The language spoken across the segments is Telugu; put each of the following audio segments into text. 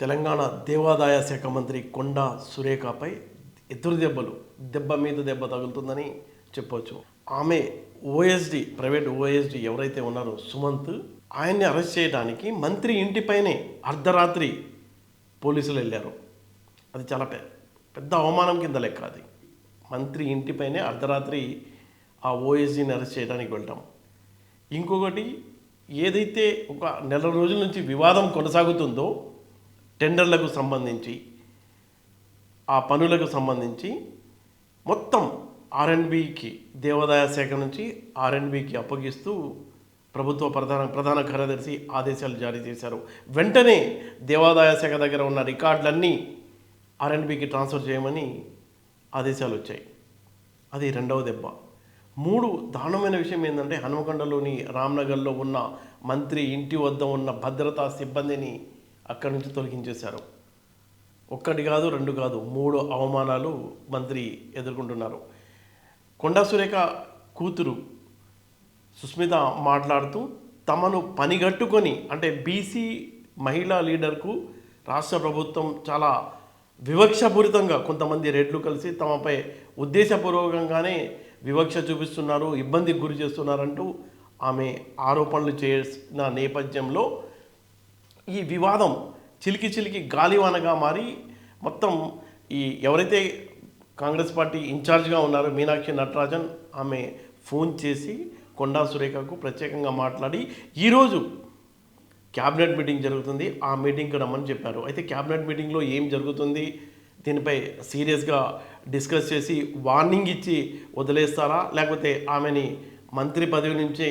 తెలంగాణ దేవాదాయ శాఖ మంత్రి కొండా సురేఖపై ఎదురు దెబ్బలు దెబ్బ మీద దెబ్బ తగులుతుందని చెప్పవచ్చు ఆమె ఓఎస్డి ప్రైవేట్ ఓఎస్డి ఎవరైతే ఉన్నారో సుమంత్ ఆయన్ని అరెస్ట్ చేయడానికి మంత్రి ఇంటిపైనే అర్ధరాత్రి పోలీసులు వెళ్ళారు. అది చాలా పెద్ద అవమానం కింద లెక్క అది. మంత్రి ఇంటిపైనే అర్ధరాత్రి ఆ ఓఎస్డీని అరెస్ట్ చేయడానికి వెళ్తాం ఇంకొకటి ఏదైతే ఒక నెల రోజుల నుంచి వివాదం కొనసాగుతుందో టెండర్లకు సంబంధించి ఆ పనులకు సంబంధించి మొత్తం ఆర్ఎండ్బికి దేవాదాయ శాఖ నుంచి ఆర్ఎండ్బికి అప్పగిస్తూ ప్రభుత్వ ప్రధాన ప్రధాన కార్యదర్శి ఆదేశాలు జారీ చేశారు. వెంటనే దేవాదాయ శాఖ దగ్గర ఉన్న రికార్డులన్నీ ఆర్ఎన్బికి ట్రాన్స్ఫర్ చేయమని ఆదేశాలు వచ్చాయి. అది రెండవ దెబ్బ. మూడు దారుణమైన విషయం ఏంటంటే హనుమకొండలోని రామ్నగర్లో ఉన్న మంత్రి ఇంటి వద్ద ఉన్న భద్రతా సిబ్బందిని అక్కడి నుంచి తొలగించేశారు. ఒక్కటి కాదు రెండు కాదు మూడు అవమానాలు మంత్రి ఎదుర్కొంటున్నారు. కొండా సురేఖ కూతురు సుస్మిత మాట్లాడుతూ తమను పనిగట్టుకొని అంటే బీసీ మహిళా లీడర్కు రాష్ట్ర ప్రభుత్వం చాలా వివక్షపూరితంగా కొంతమంది రెడ్లు కలిసి తమపై ఉద్దేశపూర్వకంగానే వివక్ష చూపిస్తున్నారు ఇబ్బందికి గురి చేస్తున్నారంటూ ఆమె ఆరోపణలు చేసిన నేపథ్యంలో ఈ వివాదం చిలికి చిలికి గాలివానగా మారి మొత్తం ఈ ఎవరైతే కాంగ్రెస్ పార్టీ ఇన్ఛార్జ్గా ఉన్నారో మీనాక్షి నటరాజన్ ఆమె ఫోన్ చేసి కొండా సురేఖకు ప్రత్యేకంగా మాట్లాడి ఈరోజు క్యాబినెట్ మీటింగ్ జరుగుతుంది ఆ మీటింగ్కి రమ్మని చెప్పారు. అయితే క్యాబినెట్ మీటింగ్లో ఏం జరుగుతుంది? దీనిపై సీరియస్గా డిస్కస్ చేసి వార్నింగ్ ఇచ్చి వదిలేస్తారా? లేకపోతే ఆమెని మంత్రి పదవి నుంచి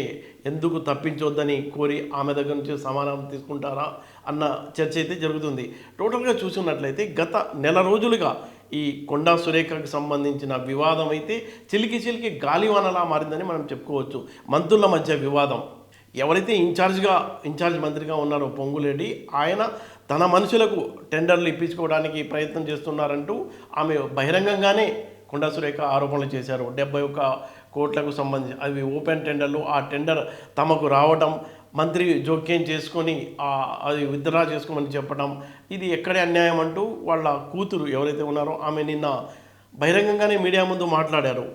ఎందుకు తప్పించొద్దని కోరి ఆమె దగ్గర నుంచి సమాధానం తీసుకుంటారా అన్న చర్చ అయితే జరుగుతుంది. టోటల్గా చూసుకున్నట్లయితే గత నెల రోజులుగా ఈ కొండా సురేఖకు సంబంధించిన వివాదం అయితే చిలికి చిలికి గాలివానలా మారిందని మనం చెప్పుకోవచ్చు. మంత్రుల మధ్య వివాదం. ఎవరైతే ఇన్ఛార్జ్గా ఇన్ఛార్జ్ మంత్రిగా ఉన్నారో పొంగులేడి ఆయన తన మనుషులకు టెండర్లు ఇప్పించుకోవడానికి ప్రయత్నం చేస్తున్నారంటూ ఆమె బహిరంగంగానే కొండా సురేఖ ఆరోపణలు చేశారు. డెబ్బై ఒక్క కోట్లకు సంబంధించి అవి ఓపెన్ టెండర్లు ఆ టెండర్ తమకు రావడం మంత్రి జోక్యం చేసుకొని అది విత్డ్రా చేసుకోమని చెప్పడం ఇది ఎక్కడే అన్యాయం అంటూ వాళ్ళ కూతురు ఎవరైతే ఉన్నారో ఆమె నిన్న బహిరంగంగానే మీడియా ముందు మాట్లాడారు.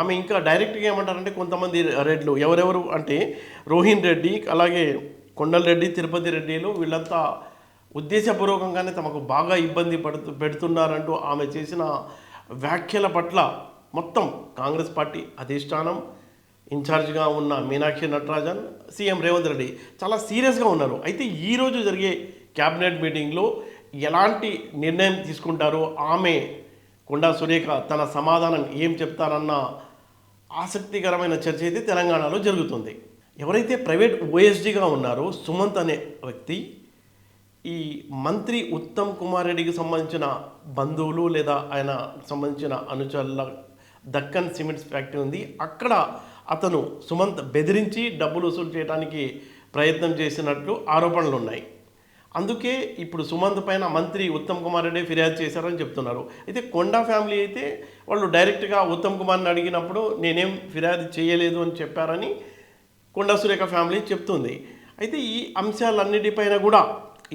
ఆమె ఇంకా డైరెక్ట్గా ఏమంటారంటే కొంతమంది రెడ్లు ఎవరెవరు అంటే రోహిన్ రెడ్డి అలాగే కొండల్ రెడ్డి తిరుపతి రెడ్డిలు వీళ్ళంతా ఉద్దేశపూర్వకంగానే తమకు బాగా ఇబ్బంది పడుతూ పెడుతున్నారంటూ ఆమె చేసిన వ్యాఖ్యల పట్ల మొత్తం కాంగ్రెస్ పార్టీ అధిష్టానం ఇన్ఛార్జ్గా ఉన్న మీనాక్షి నటరాజన్ సీఎం రేవంత్ రెడ్డి చాలా సీరియస్గా ఉన్నారు. అయితే ఈరోజు జరిగే క్యాబినెట్ మీటింగ్లో ఎలాంటి నిర్ణయం తీసుకుంటారో ఆమె కొండా సురేఖ తన సమాధానం ఏం చెప్తారన్న ఆసక్తికరమైన చర్చ అయితే తెలంగాణలో జరుగుతుంది. ఎవరైతే ప్రైవేట్ ఓఎస్డీగా ఉన్నారో సుమంత్ అనే వ్యక్తి ఈ మంత్రి ఉత్తమ్ కుమార్ రెడ్డికి సంబంధించిన బంధువులు లేదా ఆయన సంబంధించిన అనుచరుల దక్కన్ సిమెంట్స్ ఫ్యాక్టరీ ఉంది. అక్కడ అతను సుమంత్ బెదిరించి డబ్బులు వసూలు చేయడానికి ప్రయత్నం చేసినట్లు ఆరోపణలు ఉన్నాయి. అందుకే ఇప్పుడు సుమంత్ పైన మంత్రి ఉత్తమ్ కుమార్ రెడ్డి ఫిర్యాదు చేశారని చెప్తున్నారు. అయితే కొండా ఫ్యామిలీ అయితే వాళ్ళు డైరెక్ట్గా ఉత్తమ్ కుమార్ని అడిగినప్పుడు నేనేం ఫిర్యాదు చేయలేదు అని చెప్పారని కొండా సురేఖ ఫ్యామిలీ చెప్తుంది. అయితే ఈ అంశాలన్నిటిపైన కూడా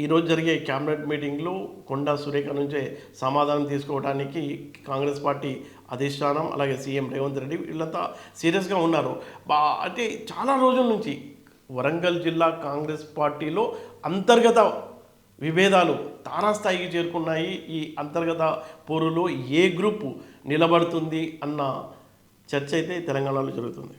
ఈరోజు జరిగే క్యాబినెట్ మీటింగ్లో కొండా సురేఖ నుంచే సమాధానం తీసుకోవడానికి కాంగ్రెస్ పార్టీ అధిష్టానం అలాగే సీఎం రేవంత్ రెడ్డి వీళ్ళంతా సీరియస్గా ఉన్నారు. బా అంటే చాలా రోజుల నుంచి వరంగల్ జిల్లా కాంగ్రెస్ పార్టీలో అంతర్గత విభేదాలు తారాస్థాయికి చేరుకున్నాయి. ఈ అంతర్గత పోరులో ఏ గ్రూపు నిలబడుతుంది అన్న చర్చ అయితే తెలంగాణలో జరుగుతుంది.